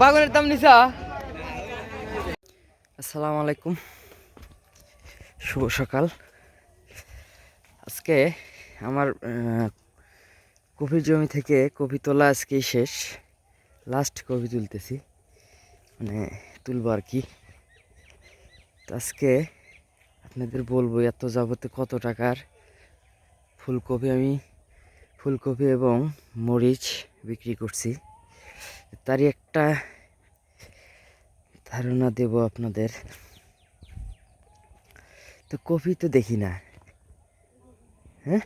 বাগানের দাম নিছা। আসসালামু আলাইকুম। শুভ সকাল। আজকে আমার কফির জমি থেকে কফি তোলা আজকেই শেষ। লাস্ট কফি তুলতেছি। মানে তুলবো আর কি। আজকে আপনাদের বলব, এত যাবতে কত টাকার ফুলকপি আমি, ফুলকপি এবং মরিচ বিক্রি করছি। তারই একটা ধারণা দেব আপনাদের। তো কফি তো দেখি না। হ্যাঁ?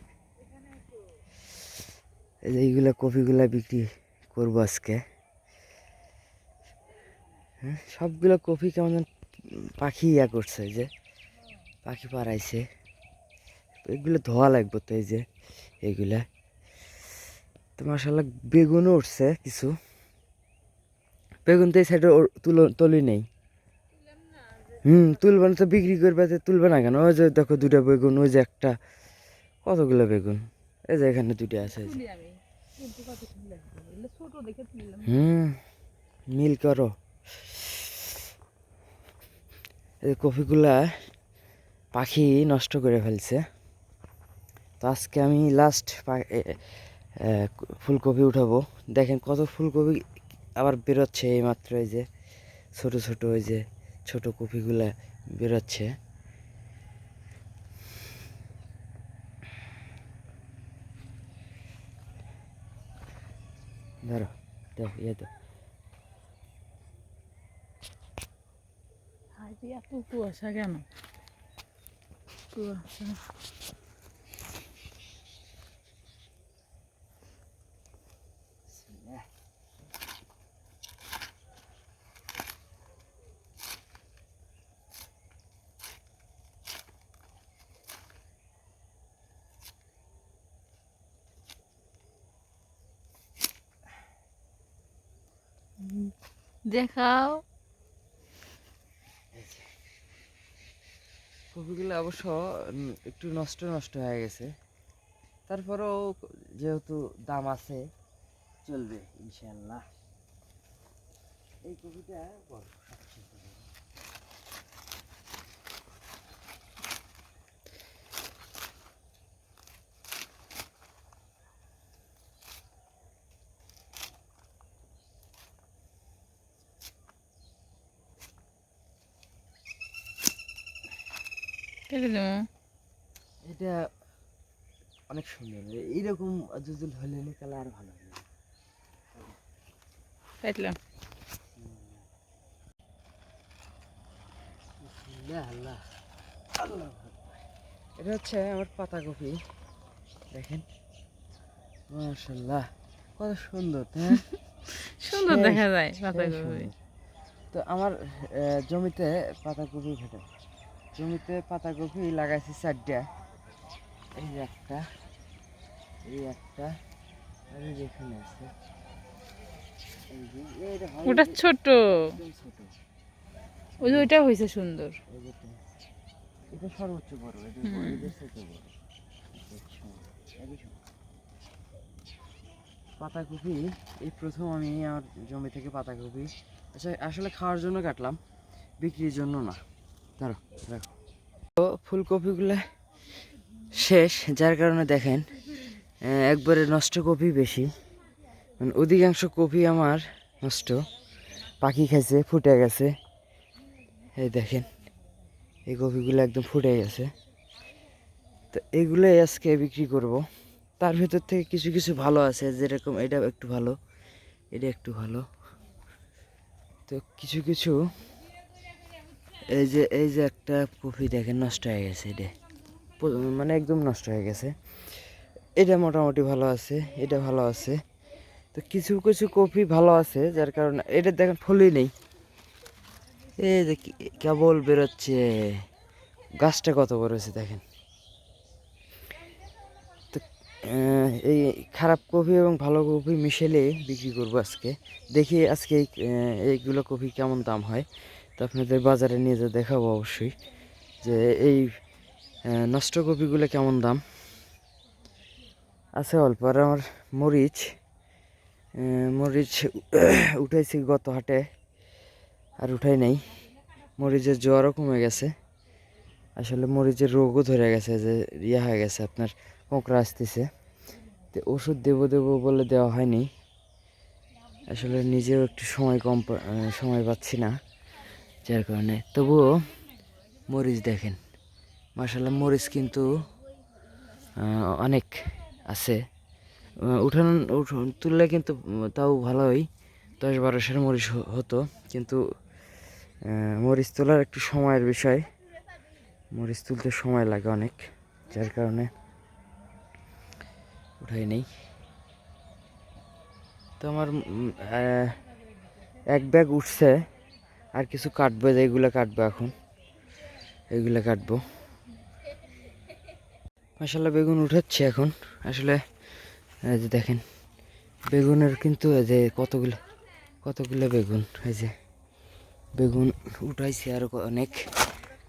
এই এইগুলা কফিগুলা বিক্রি করব আজকে। হ্যাঁ? সবগুলো কফি কেমন পাখি ইয়া করছে যে, পাখি পাড়াইছে। এগুলো ধোয়া লাগবে তো এই যে, এইগুলা। তো মাসাল্লাহ বেগুনও উঠছে কিছু। বেগুন তো এই সাইডে তুলো তুলি নেই। হুম তুলবে না তো বিক্রি করবে তো তুলবে না কেন? ওই যে দেখো দুটা বেগুন ওই যে একটা কতগুলো বেগুন? এই যে এখানে দুটো আছে হুম মিল করো। এই কফিগুলা পাখি নষ্ট করে ফেলছে। তো আজকে আমি লাস্ট ফুলকপি উঠাবো। দেখেন কত ফুলকপি আবার বেরোচ্ছে এই মাত্র এই যে ছোট ছোট ওই যে ছোট কপিগুলো বেরোচ্ছে। ধরো দাও ইয়ে আজকে এত কুয়াশা কেন? কুয়াশা দেখাও। কপিগুলো অবশ্য একটু নষ্ট নষ্ট হয়ে গেছে। তারপরেও যেহেতু দাম আছে, চলবে ইনশাল্লাহ এই কপিটা বড় কেটে দেবো। এটা অনেক সুন্দর। এইরকম হলে তাহলে আর ভালো হবে। কাটলাম। আল্লাহ আল্লাহ এটা হচ্ছে আমার পাতাকপি। দেখেন। মাশাল্লাহ কত সুন্দর সুন্দর দেখা যায় পাতাকপি। তো আমার জমিতে পাতাকপি ফেটে। জমিতে পাতাকপি লাগাইছি চারটা। এই যে একটা এই একটা আর এই যে এখানে আছে। ওটা ছোট। ছোট। ওই যে ওইটা হয়েছে সুন্দর। এটা- সর্বোচ্চ বড় এটা ছোট বড়। পাতাকপি এই প্রথম আমি আমার জমি থেকে পাতাকপি আচ্ছা আসলে খাওয়ার জন্য কাটলাম বিক্রির জন্য না। তো ফুলকপিগুলো শেষ, যার কারণে দেখেন একবারে নষ্ট কপি বেশি। মানে অধিকাংশ কপি আমার নষ্ট। পাখি খাইছে ফুটে গেছে। এই দেখেন, এই কপিগুলো একদম ফুটে গেছে। তো এগুলোই আজকে বিক্রি করব। তার ভেতর থেকে কিছু কিছু ভালো আছে, যেরকম এটা একটু ভালো, এটা একটু ভালো। তো কিছু কিছু এই যে এই যে একটা কপি দেখেন নষ্ট হয়ে গেছে এটা। মানে একদম নষ্ট হয়ে গেছে। এটা মোটামুটি ভালো আছে এটা ভালো আছে। তো কিছু কিছু কপি ভালো আছে যার কারণে এটা দেখেন ফলই নেই। এই যে কেবল বেরোচ্ছে। গাছটা কত বড় দেখেন। তো এই খারাপ কপি এবং ভালো কপি মিশেলে বিক্রি করব আজকে। দেখি আজকে এই, এইগুলো কপি কেমন দাম হয়। তো আপনাদের বাজারে নিয়ে যা দেখাবো অবশ্যই যে এই নষ্ট কপিগুলো কেমন দাম? আছে অল্প। আর আমার মরিচ মরিচ উঠাইছি গত হাটে, আর উঠাই নাই। মরিচের জ্বরও কমে গেছে। আসলে মরিচের রোগও ধরে গেছে, যে ইয়ে হয়ে গেছে, আপনার কোঁকড়া আসতেছে। তো ওষুধ দেবো দেবো বলে দেওয়া হয়নি। আসলে নিজেও একটু সময় কম সময় পাচ্ছি না। যার কারণে। তবুও মরিচ দেখেন। মার্শাল্লাহ মরিচ কিন্তু অনেক আছে। উঠান উঠ- তুললে কিন্তু তাও ভালোই। দশ বারোশোর মরিচ হতো। কিন্তু মরিচ তোলার একটু সময়ের বিষয়। মরিচ তুলতে সময় লাগে অনেক, যার কারণে উঠাই নেই। তো আমার এক ব্যাগ উঠছে। আর কিছু কাটবো যেগুলো কাটবো এখন। এগুলো কাটবো। মাসাল্লাহ বেগুন উঠাচ্ছে এখন। আসলে, এই যে দেখেন, বেগুনের কিন্তু এই যে কতগুলো কতগুলো বেগুন, এই যে বেগুন উঠাইছে আর অনেক,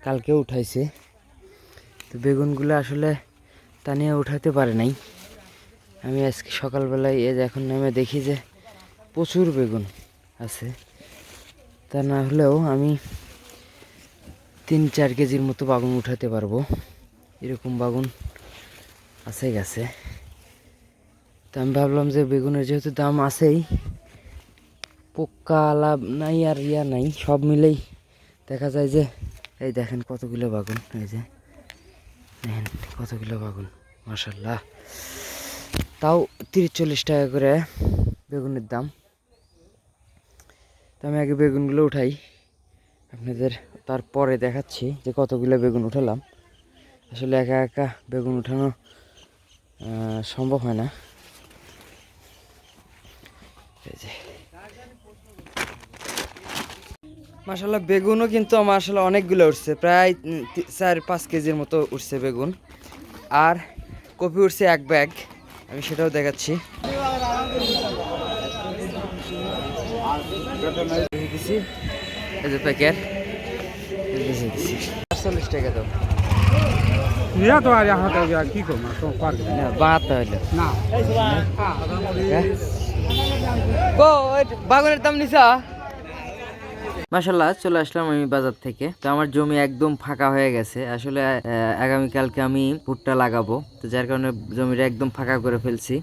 কালকে উঠাইছে। তো বেগুনগুলো আসলে টানিয়ে উঠাতে পারে নাই। আমি আজকে সকালবেলায় যে এখন নামে দেখি যে প্রচুর বেগুন আছে। তা না হলেও আমি তিন চার কেজির মতো বাগুন উঠাতে পারব। এরকম বাগুন আছে গেছে। তা আমি ভাবলাম যে বেগুনের যেহেতু দাম আছেই, পোকা লাভ নাই আর ইয়া নাই, সব মিলেই দেখা যায় যে, এই দেখেন কতগুলো বাগুন, এই যে, দেখেন কতগুলো বাগুন মাসাল্লাহ তাও তিরিশ চল্লিশ টাকা করে বেগুনের দাম। তো আমি আগে বেগুনগুলো উঠাই। আপনাদের তারপরে দেখাচ্ছি যে কতগুলো বেগুন উঠালাম। আসলে একা একা বেগুন উঠানো সম্ভব হয় না। মাসাল্লাহ বেগুনও কিন্তু আমার আসলে অনেকগুলো উঠছে। প্রায় চার, পাঁচ কেজির মতো উঠছে বেগুন। আর কপি উঠছে এক ব্যাগ। আমি সেটাও দেখাচ্ছি। এই যে প্যাকেট দিছি দিছি। আটচল্লিশ টাকা দাও। নিয়া তো আর এখন কি করব তো পারবে না। বাহাত্তর হইল। না। কো বাগানের দাম নিছা? মাসাল্লাহ চলে আসলাম আমি বাজার থেকে। তো আমার জমি একদম ফাঁকা হয়ে গেছে। আসলে আগামীকালকে আমি ভুট্টা লাগাবো। তো যার কারণে জমিটা একদম ফাঁকা করে ফেলছি।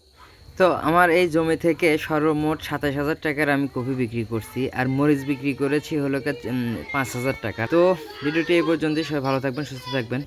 তো আমার এই জমি থেকে সর্বমোট সাতাশ হাজার টাকার আমি কফি বিক্রি করছি, আর মরিচ বিক্রি করেছি হলো পাঁচ হাজার টাকা। তো ভিডিওটি এই পর্যন্ত সবাই ভালো থাকবেন, সুস্থ থাকবেন।